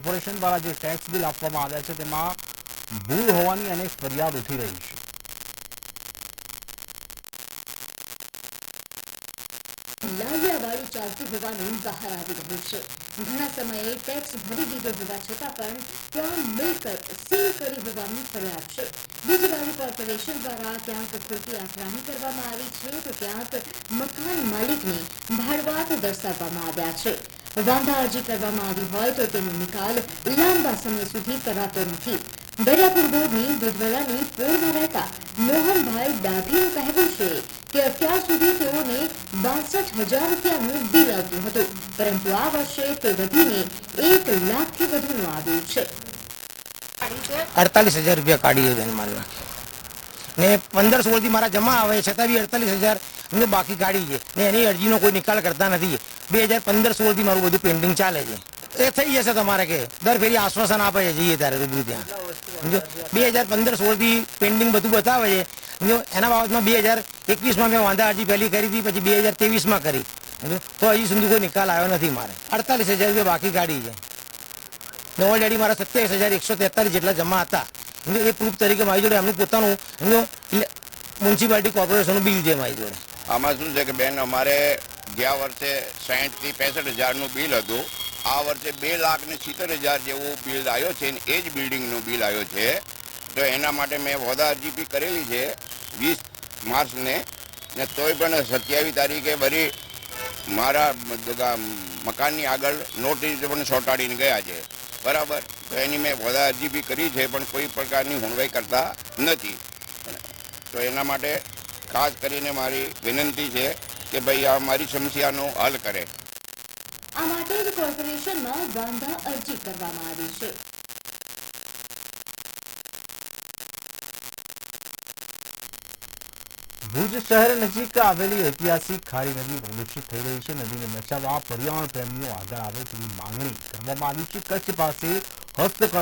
Corporation દ્વારા જે tax bill આપવામાં આવ્યા છે, તેમાં ભૂલ હોવાની અનેક ફરિયાદ ઉઠી રહી છે. લાલિયાવાળું છતાં પણ ત્યાં મિલકત સીલ કરી હોવાની ફરિયાદ છે. કોર્પોરેશન દ્વારા ક્યાંક ખોટી આકારણી કરવામાં આવી છે, તો ક્યાંક મકાન માલિકને ભાડુઆત દર્શાવવામાં આવ્યા છે. વાંધા અરજી કરવામાં આવી હોય તો તેનો નિકાલ લાંબા સમય સુધી કરાતો નથી દરિયાપુર બોર્ડની ગઢવાડાની પોળમાં રહેતા મોહનભાઈ ડાભીનું કહેવું છે કે અત્યાર સુધી તેઓને બાસઠ હજાર રૂપિયાનું બિલ આવ્યું હતું પરંતુ આ વર્ષે તે વધીને એક લાખથી વધુનું આવ્યું છે અડતાલીસ હજાર રૂપિયા કાઢી યોજના મારી ને પંદર સોળથી મારા જમા આવે, છતાં બી અડતાલીસ હજાર મેં બાકી કાઢી છે. ને એની અરજીનો કોઈ નિકાલ કરતા નથી. બે હજાર પંદર સોળથી મારું બધું પેન્ટિંગ ચાલે છે. એ થઈ જશે તમારે કે દર ફેરી આશ્વાસન આપે છે જઈએ ત્યારે રૂબરૂ ત્યાં. સમજો? બે હજાર પંદર સોળથી પેન્ડિંગ બધું બતાવે છે. સમજો? એના બાબતમાં બે હજાર એકવીસમાં મેં વાંધા અરજી પહેલી કરી હતી, પછી બે હજાર ત્રેવીસમાં કરી. તો હજી સુધી કોઈ નિકાલ આવ્યો નથી મારે. અડતાલીસ હજાર રૂપિયા બાકી કાઢી છે. ને ઓલરેડી મારા સત્યાવીસ હજાર એકસો તેતાલીસ જેટલા જમા હતા. એ પ્રૂફ તરીકે મારી જોડે એમનું પોતાનું, સમજો? મ્યુનિસિપાલિટી કોર્પોરેશનનું બિલ છે મારી જોડે. આમાં શું છે કે બેન, અમારે ગયા વર્ષે સાહીઠથી પેંસઠ હજારનું બિલ હતું. આ વર્ષે બે લાખ ને સિત્તેર હજાર જેવું બિલ આવ્યો છે ને એ જ બિલ્ડિંગનું બિલ આવ્યો છે. તો એના માટે મેં વોદા અરજી કરેલી છે વીસ માર્ચને. ને તોય પણ સત્યાવીસ તારીખે વળી મારા મકાનની આગળ નોટિસ પણ ચોંટાડીને ગયા છે. બરાબર? તો એની મેં વોદા અરજી બી કરી છે પણ કોઈ પ્રકારની હુણવાઈ કરતા નથી. તો એના માટે ખાસ કરીને મારી વિનંતી છે કે ભાઈ આ મારી સમસ્યાનો હલ કરે. આ માટે જ કોર્પોરેશનમાં વાંધા અરજી કરવામાં આવી છે. ભુજ શહેર નજીક આવેલી ઐતિહાસિક ખારી નદી પ્રદૂષિત થઈ રહી છે. નદીને બચાવવા પર્યાવરણ પ્રેમીઓ આગળ આવે તેવી માંગણી કરવામાં આવી છે. કચ્છ પાસે હસ્તકળા